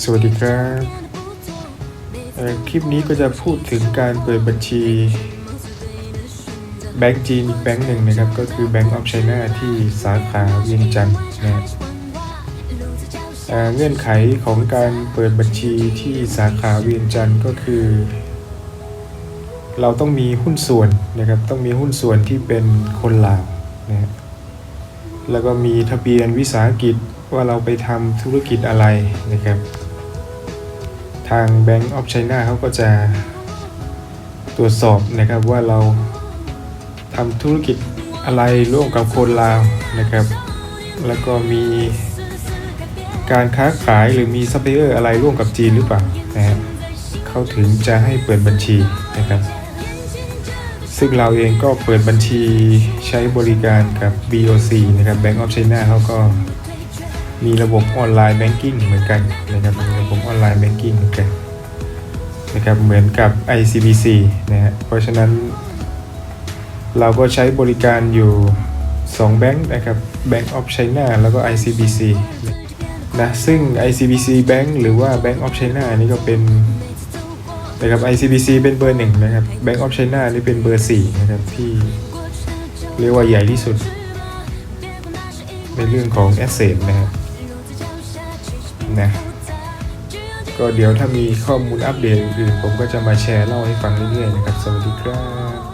สวัสดีครับคลิปนี้ก็จะพูดถึงการเปิดบัญชีแบงก์จีนอีกแบงก์หนึ่งนะครับ ก็คือ Bank of China ที่สาขาเวียงจันทร์นะเงื่อนไขของการเปิดบัญชีที่สาขาเวียงจันทร์ก็คือ เราต้องมีหุ้นส่วนนะครับ ต้องมีหุ้นส่วนที่เป็นคนลาวนะฮะ แล้วก็มีทะเบียนวิสาหกิจว่าเราไปทำธุรกิจอะไรนะครับ ทาง Bank of China เขาก็จะตรวจสอบนะครับว่าเราทำธุรกิจอะไรร่วมกับคนลาวนะครับ แล้วก็มีการค้าขายหรือมีซัพพลายเออร์อะไรร่วมกับจีนหรือเปล่านะฮะเขาถึงจะให้เปิดบัญชีนะครับ ซึ่งเราเองก็เปิดบัญชีใช้บริการกับ BOC นะครับ Bank of China เขาก็มีระบบออนไลน์แบงกิ้งเหมือนกันนะครับมีระบบออนไลน์แบงกิ้งเหมือนกันนะครับเหมือนกับ ICBC นะฮะเพราะฉะนั้น เราก็ใช้บริการอยู่ 2 แบงค์นะครับ Bank of China แล้วก็ ICBC นะซึ่ง ICBC Bank หรือว่า Bank of China นี่ก็เป็น นะครับ ICBC เป็นเบอร์หนึ่งนะครับ Bank of China นี่เป็นเบอร์สี่นะครับที่เรียกว่าใหญ่ที่สุด ในเรื่องของ Asset นะครับนะก็เดี๋ยวถ้ามีข้อมูลอัปเดตอื่นผมก็จะมาแชร์เล่าให้ฟังเรื่อยๆนะครับ สวัสดีครับ